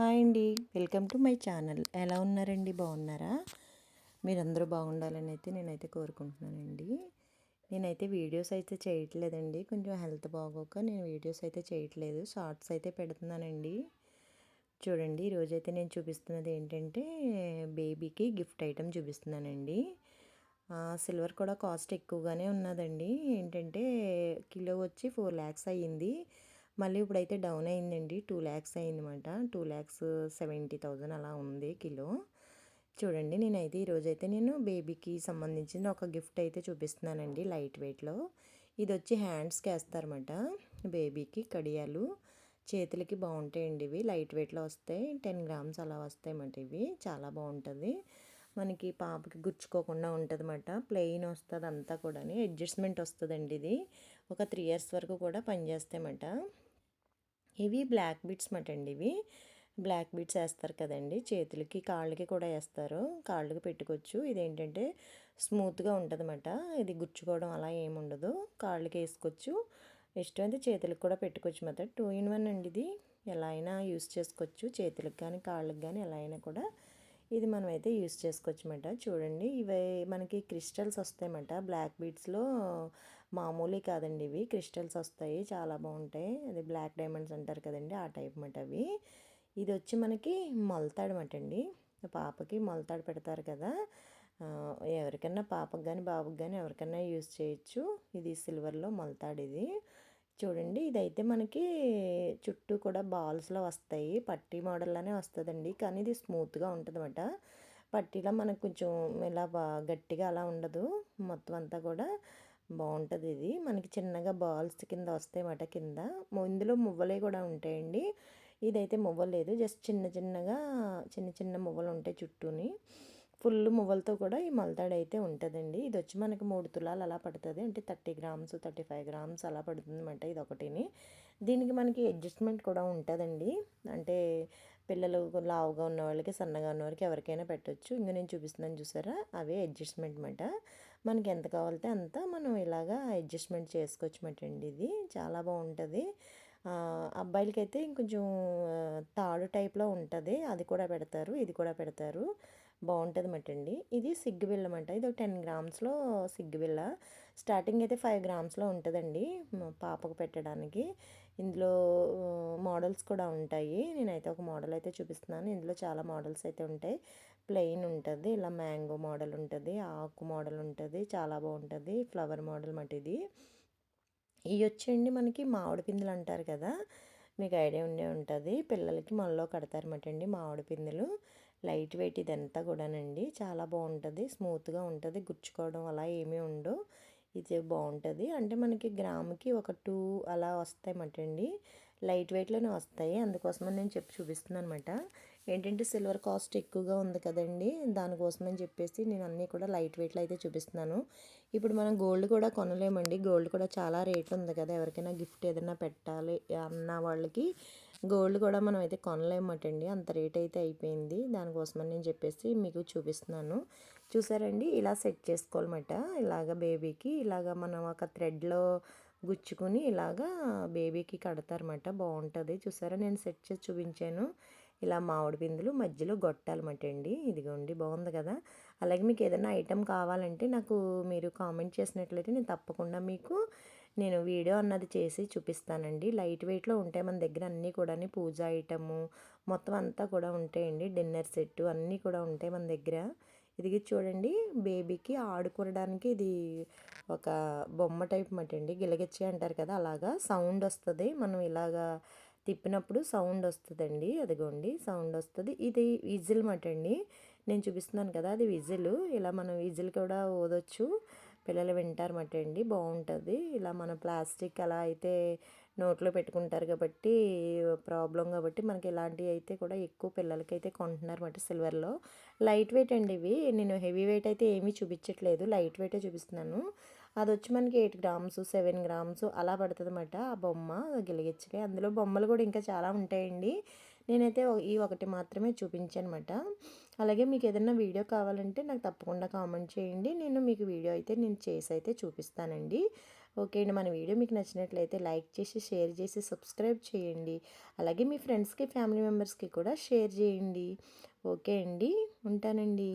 Hi అండి. Welcome to my channel. ఎలా ఉన్నారండి? బాగున్నారా? మీరందరూ బాగుండాలని అయితే నేనైతే కోరుకుంటున్నానండి. నేనైతే వీడియోస్ అయితే చేయట్లేదండి. కొంచెం హెల్త్ బాగోక నేను వీడియోస్ అయితే చేయట్లేదు. షార్ట్స్ అయితే పెడుతున్నానండి. చూడండి ఈరోజైతే నేను చూపిస్తున్నది ఏంటంటే బేబీకి గిఫ్ట్ ఐటెం చూపిస్తున్నానండి. సిల్వర్ కూడా కాస్ట్ ఎక్కువగానే ఉన్నదండి. ఏంటంటే కిలో వచ్చి ఫోర్ ల్యాక్స్ అయ్యింది. మళ్ళీ ఇప్పుడైతే డౌన్ అయిందండి. టూ ల్యాక్స్ అయిందన్నమాట. టూ ల్యాక్స్ సెవెంటీ థౌజండ్ అలా ఉంది కిలో. చూడండి నేనైతే ఈరోజైతే నేను బేబీకి సంబంధించిన ఒక గిఫ్ట్ అయితే చూపిస్తున్నానండి లైట్ వెయిట్లో. ఇది వచ్చి హ్యాండ్స్కి వేస్తారన్నమాట బేబీకి కడియాలు. చేతులకి బాగుంటాయండి ఇవి. లైట్ వెయిట్లో వస్తాయి. టెన్ గ్రామ్స్ అలా వస్తాయి అన్నమాట ఇవి. చాలా బాగుంటుంది. మనకి పాపకి గుచ్చుకోకుండా ఉంటుంది అన్నమాట ప్లెయిన్ వస్తుంది అంతా కూడా అడ్జస్ట్మెంట్ వస్తుందండి ఇది. ఒక త్రీ ఇయర్స్ వరకు కూడా పనిచేస్తాయన్నమాట ఇవి బ్లాక్ బీట్స్ మాట అండి ఇవి. బ్లాక్ బీట్స్ వేస్తారు కదండి. చేతులకి కాళ్ళకి కూడా వేస్తారు. కాళ్ళకి పెట్టుకోవచ్చు. ఇదేంటంటే స్మూత్గా ఉంటుందన్నమాట. ఇది గుచ్చుకోవడం అలా ఏముండదు కాళ్ళకి వేసుకోవచ్చు. ఇష్టమైతే చేతులకు కూడా పెట్టుకోవచ్చు మాట టూ ఇన్ వన్ అండి ఇది. ఎలా అయినా యూస్ చేసుకోవచ్చు. చేతులకు కానీ కాళ్ళకి కానీ ఎలా అయినా కూడా ఇది మనం అయితే యూస్ చేసుకోవచ్చు చూడండి ఇవి మనకి క్రిస్టల్స్ వస్తాయన్నమాట బ్లాక్ బీడ్స్లో మామూలు కాదండి ఇవి. క్రిస్టల్స్ వస్తాయి చాలా బాగుంటాయి. అది బ్లాక్ డైమండ్స్ అంటారు కదండి ఆ టైప్ అన్నమాట అవి. ఇది వచ్చి మనకి మొలతాడమాట అండి పాపకి మొలతాడు పెడతారు కదా. ఎవరికన్నా పాపకు కానీ బాబుకి కానీ ఎవరికన్నా యూస్ చేయొచ్చు. ఇది సిల్వర్లో మొలతాడు ఇది చూడండి ఇదైతే మనకి చుట్టూ కూడా బాల్స్లో వస్తాయి. పట్టీ మోడల్లోనే వస్తుందండి. కానీ ఇది స్మూత్గా ఉంటుంది అన్నమాట పట్టీలో మనకు కొంచెం ఇలా గట్టిగా అలా ఉండదు. మొత్తం అంతా కూడా బాగుంటుంది ఇది. మనకి చిన్నగా బాల్స్ కింద వస్తాయి అన్నమాట కింద. ఇందులో మువ్వలే కూడా ఉంటాయండి. ఇదైతే మువ్వలేదు. లేదు జస్ట్ చిన్న చిన్నగా చిన్న చిన్న మువ్వలు ఉంటాయి చుట్టూని. ఫుల్ మువ్వలతో కూడా ఈ మల్తాడు అయితే ఉంటుందండి. ఇది వచ్చి మనకి మూడు తులాలు అలా పడుతుంది. అంటే thirty grams thirty five grams అలా పడుతుంది అనమాట ఇది ఒకటిని దీనికి మనకి అడ్జస్ట్మెంట్ కూడా ఉంటుందండి. అంటే పిల్లలు లావుగా ఉన్న వాళ్ళకి సన్నగా ఉన్న వాళ్ళకి ఎవరికైనా పెట్టవచ్చు ఇంకా నేను చూపిస్తున్నాను చూసారా? అవే అడ్జస్ట్మెంట్ అనమాట మనకి ఎంత కావాలితే అంత మనం ఇలాగా అడ్జస్ట్మెంట్ చేసుకోవచ్చు అండి ఇది. చాలా బాగుంటుంది. అబ్బాయిలకైతే ఇంకొంచెం తాడు టైప్లో ఉంటుంది. అది కూడా పెడతారు ఇది కూడా పెడతారు. బాగుంటుంది మటండి. ఇది ఇది సిగ్గుబిల్ల అన్నమాట ఇది ఒక టెన్ గ్రామ్స్లో సిగ్గుబిల్ల స్టార్టింగ్ అయితే ఫైవ్ గ్రామ్స్లో ఉంటుందండి పాపకు పెట్టడానికి. ఇందులో మోడల్స్ కూడా ఉంటాయి. నేనైతే ఒక మోడల్ అయితే చూపిస్తున్నాను. ఇందులో చాలా మోడల్స్ అయితే ఉంటాయి. ప్లెయిన్ ఉంటుంది ఇలా మ్యాంగో మోడల్ ఉంటుంది ఆకు మోడల్ ఉంటుంది చాలా బాగుంటుంది ఫ్లవర్ మోడల్ మాట ఇది ఇవి వచ్చేయండి మనకి మామిడి పిందులు అంటారు కదా మీకు ఐడియా ఉండే ఉంటుంది. పిల్లలకి మనలో కడతారన్నమాట అండి మామిడి పిందులు. లైట్ వెయిట్ ఇదంతా కూడానండి. చాలా బాగుంటుంది. స్మూత్గా ఉంటుంది. గుచ్చుకోవడం అలా ఏమీ ఉండవు. ఇది బాగుంటుంది. అంటే మనకి గ్రాముకి ఒక టూ అలా వస్తాయి అండి. లైట్ వెయిట్లోనే వస్తాయి. అందుకోసమని నేను చెప్పి చూపిస్తున్నాను అనమాట ఏంటంటే సిల్వర్ కాస్ట్ ఎక్కువగా ఉంది కదండి. దానికోసమని చెప్పేసి నేను అన్నీ కూడా లైట్ వెయిట్లో అయితే చూపిస్తున్నాను. ఇప్పుడు మనం గోల్డ్ కూడా కొనలేమండి. గోల్డ్ కూడా చాలా రేట్ ఉంది కదా. ఎవరికైనా గిఫ్ట్ ఏదైనా పెట్టాలి అన్న వాళ్ళకి గోల్డ్ కూడా మనం అయితే కొనలేమటండి. అంత రేట్ అయితే అయిపోయింది. దానికోసమని నేను చెప్పేసి మీకు చూపిస్తున్నాను. చూసారండి? ఇలా సెట్ చేసుకోవాలన్నమాట. ఇలాగ బేబీకి ఇలాగ మనం ఒక థ్రెడ్లో గుచ్చుకొని ఇలాగా బేబీకి కడతారన్నమాట. బాగుంటుంది. చూసారా? నేను సెట్ చేసి చూపించాను. ఇలా మామిడి పిందులు మధ్యలో గొట్టాలన్నమాట అండి. ఇదిగోండి బాగుంది కదా. అలాగే మీకు ఏదైనా ఐటెం కావాలంటే నాకు మీరు కామెంట్ చేసినట్లయితే నేను తప్పకుండా మీకు నేను వీడియో అన్నది చేసి చూపిస్తానండి. లైట్ వెయిట్లో ఉంటాయి మన దగ్గర అన్నీ కూడా పూజ ఐటము మొత్తం అంతా కూడా ఉంటాయండి. డిన్నర్ సెట్ అన్నీ కూడా ఉంటాయి మన దగ్గర. ఇది చూడండి బేబీకి ఆడుకోవడానికి ఇది ఒక బొమ్మ టైప్ మాట అండి. గిలగిచ్చి అంటారు కదా అలాగా. సౌండ్ వస్తుంది. మనం ఇలాగా తిప్పినప్పుడు సౌండ్ వస్తుందండి. అదిగోండి సౌండ్ వస్తుంది. ఇది విజిల్ మాట అండి. నేను చూపిస్తున్నాను కదా అది విజిల్. ఇలా మనం విజిల్ కూడా ఓదొచ్చు. పిల్లలు వింటారు అండి. బాగుంటుంది. ఇలా మన ప్లాస్టిక్ అలా అయితే నోట్లో పెట్టుకుంటారు కాబట్టి ప్రాబ్లం కాబట్టి మనకి ఇలాంటివి అయితే కూడా ఎక్కువ పిల్లలకి అయితే కొంటున్నారు అన్నమాట సిల్వర్లో. లైట్ వెయిట్ అండి ఇవి. నేను హెవీ వెయిట్ అయితే ఏమీ చూపించట్లేదు. లైట్ వెయిటే చూపిస్తున్నాను. అది వచ్చి మనకి ఎయిట్ గ్రామ్స్ సెవెన్ గ్రామ్స్ అలా పడుతుంది అన్నమాట ఆ బొమ్మ గిలిగిచ్చగా అందులో బొమ్మలు కూడా ఇంకా చాలా ఉంటాయండి. నేనైతే ఈ ఒకటి మాత్రమే చూపించాను అలాగే మీకు ఏదైనా వీడియో కావాలంటే నాకు తప్పకుండా కామెంట్ చేయండి. నేను మీకు వీడియో అయితే నేను చేసి అయితే చూపిస్తానండి. ఓకే అండి. మన వీడియో మీకు నచ్చినట్లయితే లైక్ చేసి షేర్ చేసి సబ్స్క్రైబ్ చేయండి. అలాగే మీ ఫ్రెండ్స్కి ఫ్యామిలీ మెంబర్స్కి కూడా షేర్ చేయండి. ఓకే అండి. ఉంటానండి.